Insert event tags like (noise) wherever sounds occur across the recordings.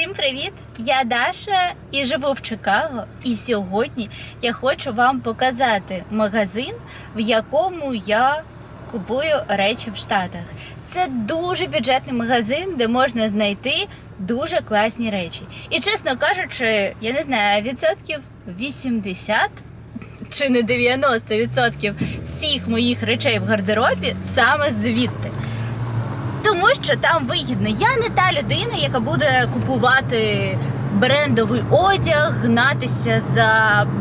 Всім привіт! Я Даша і живу в Чикаго. І сьогодні я хочу вам показати магазин, в якому я купую речі в Штатах. Це дуже бюджетний магазин, де можна знайти дуже класні речі. І чесно кажучи, я не знаю, відсотків 80 чи не 90% всіх моїх речей в гардеробі саме звідти. Тому що там вигідно. Я не та людина, яка буде купувати брендовий одяг, гнатися за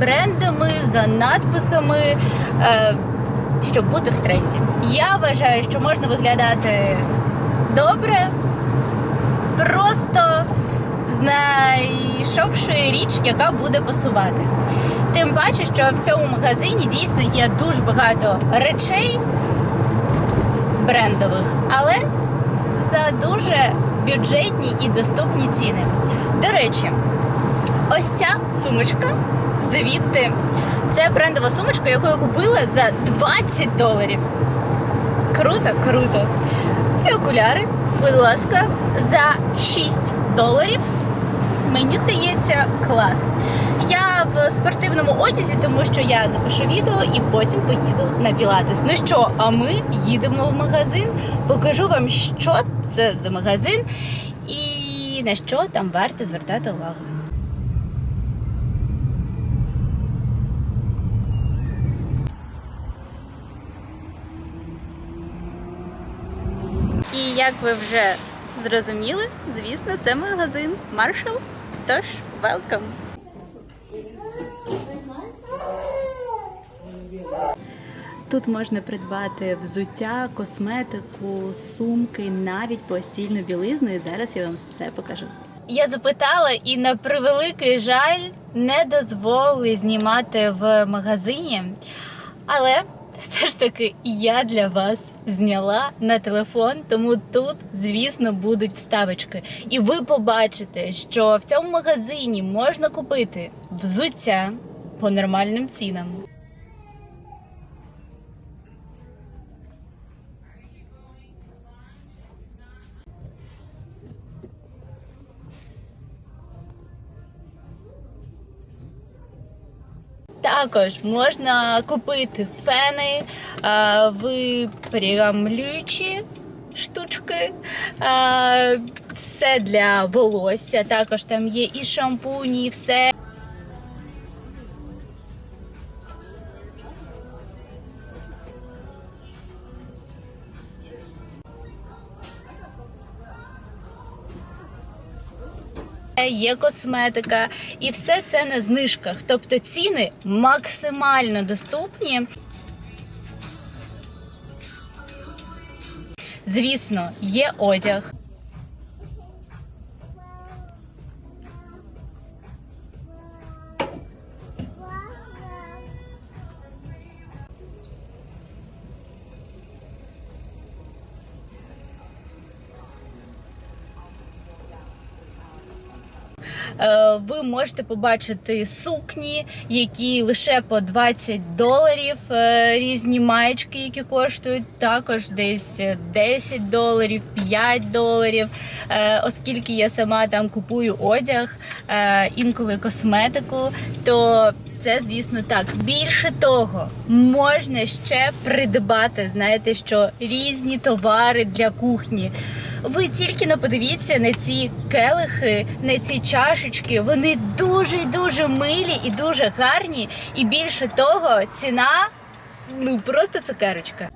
брендами, за надписами, е, щоб бути в тренді. Я вважаю, що можна виглядати добре, просто знайшовши річ, яка буде пасувати. Тим паче, що в цьому магазині дійсно є дуже багато речей брендових, але за дуже бюджетні і доступні ціни. До речі, ось ця сумочка звідти. Це брендова сумочка, яку я купила за 20 доларів. Круто, круто. Ці окуляри, будь ласка, за 6 доларів. Мені здається, клас. Я в спортивному одязі, тому що я запишу відео і потім поїду на пілатес. Ну що, а ми їдемо в магазин, покажу вам, що це за магазин і на що там варто звертати увагу. І як ви вже зрозуміли, звісно, це магазин Marshalls. Тож, welcome! Тут можна придбати взуття, косметику, сумки, навіть постільну білизну. І зараз я вам все покажу. Я запитала, і на превеликий жаль не дозволили знімати в магазині. Але все ж таки я для вас зняла на телефон, тому тут, звісно, будуть вставочки. І ви побачите, що в цьому магазині можна купити взуття по нормальним цінам. Також можна купити фени, випрямлюючі штучки, все для волосся. Також там є і шампуні, і все. Є косметика, і все це на знижках. Тобто ціни максимально доступні. Звісно, є одяг. Ви можете побачити сукні, які лише по 20 доларів, е, різні маєчки, які коштують також десь 10 доларів, 5 доларів. Е, Оскільки я сама там купую одяг, е, інколи косметику, то це, звісно, так. Більше того, можна ще придбати, знаєте, що різні товари для кухні. Ви тільки не подивіться на ці келихи, на ці чашечки. Вони дуже дуже милі і дуже гарні. І більше того, ціна ну просто цукерочка.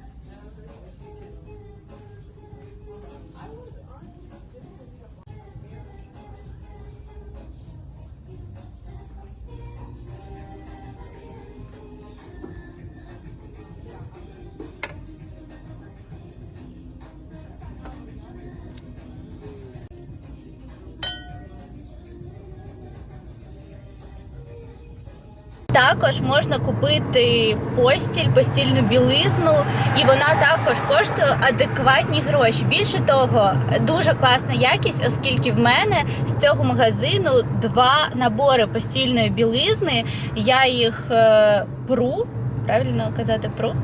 Також можна купити постіль, постільну білизну, і вона також коштує адекватні гроші. Більше того, дуже класна якість, оскільки в мене з цього магазину два набори постільної білизни. Я їх е, пру, правильно казати пру?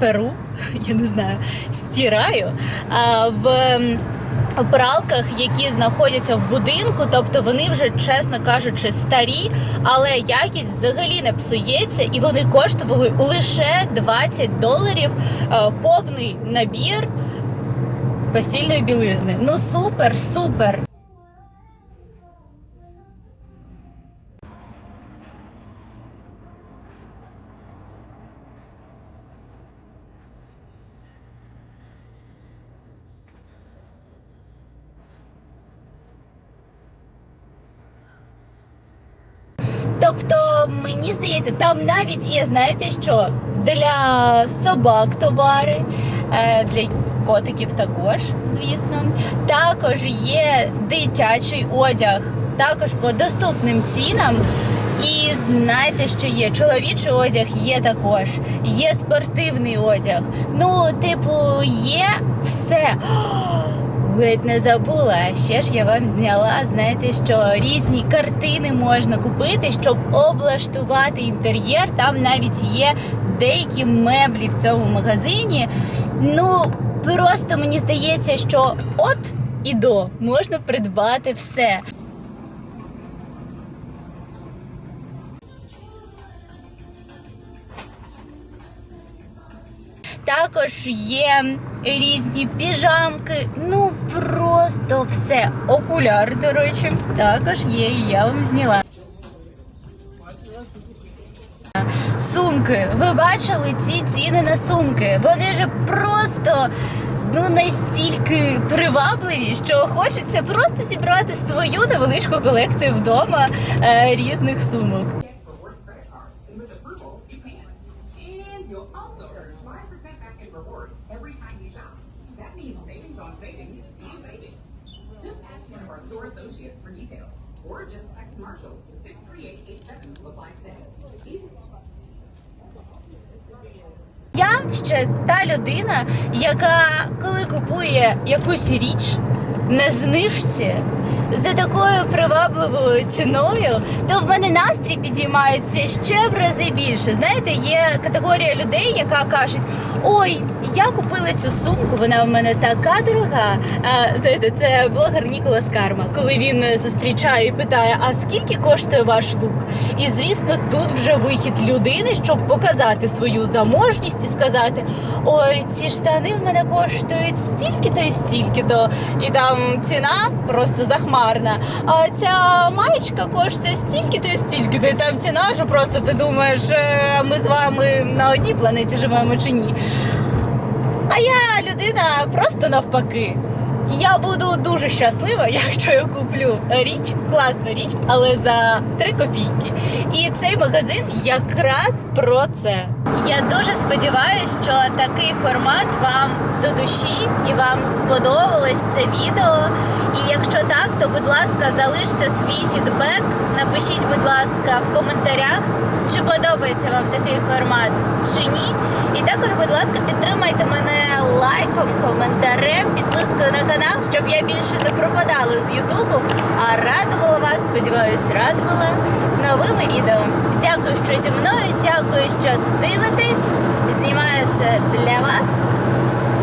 Перу, (laughs) я не знаю, стираю в пралках, які знаходяться в будинку, тобто вони вже, чесно кажучи, старі, але якість взагалі не псується, і вони коштували лише 20 доларів е, повний набір постільної білизни. Ну супер, супер. Тобто, мені здається, там навіть є, знаєте що, для собак товари, е, для котиків також, звісно. Також є дитячий одяг, також по доступним цінам. І знаєте, що є? Чоловічий одяг є також, є спортивний одяг. Ну, типу, є все. Ледь не забула. А Ще ж я вам зняла. Знаєте, що різні картини можна купити, щоб облаштувати інтер'єр. Там навіть є деякі меблі в цьому магазині. Ну просто мені здається, що от і до можна придбати все. Також є різні піжамки. Ну просто все. Окуляр, до речі, також є, і я вам зняла. Сумки. Ви бачили ці ціни на сумки? Вони ж просто. Ну, настільки привабливі, що хочеться просто зібрати свою невеличку колекцію вдома е, різних сумок. And you'll also earn 5% back in rewards every time you shop. That means savings on savings and savings. Just ask one of our store associates for details. Or just text Marshalls to 63887 to apply today. Easy. Я ще та людина, яка коли купує якусь річ на знижці за такою привабливою ціною, то в мене настрій підіймається ще в рази більше. Знаєте, є категорія людей, яка каже: ой, я купила цю сумку, вона в мене така дорога. А, знаєте, це блогер Ніколас Карма, коли він зустрічає і питає, а скільки коштує ваш лук? І звісно, тут вже вихід людини, щоб показати свою заможність і сказати: ой, ці штани в мене коштують стільки-то і стільки-то, і там ціна просто захмарна. А ця маєчка коштує стільки-то і стільки-то, і там ціна, що просто ти думаєш, е, ми з вами на одній планеті живемо чи ні. А я людина просто навпаки. Я буду дуже щаслива, (laughs) якщо я куплю річ, класну річ, але за 3 копійки. І цей магазин якраз про це. Я дуже сподіваюся, що такий формат вам до душі і вам сподобалось це відео. І якщо так, то будь ласка, залиште свій фідбек. Напишіть, будь ласка, в коментарях, чи подобається вам такий формат чи ні. І також, будь ласка, підтримайте мене лайком, коментарем, підпискою на канал, щоб я більше не пропадала з Ютубу, а радувала вас, сподіваюсь, радувала новими відео. Дякую, що зі мною, дякую, що дивитесь. Знімаю це для вас.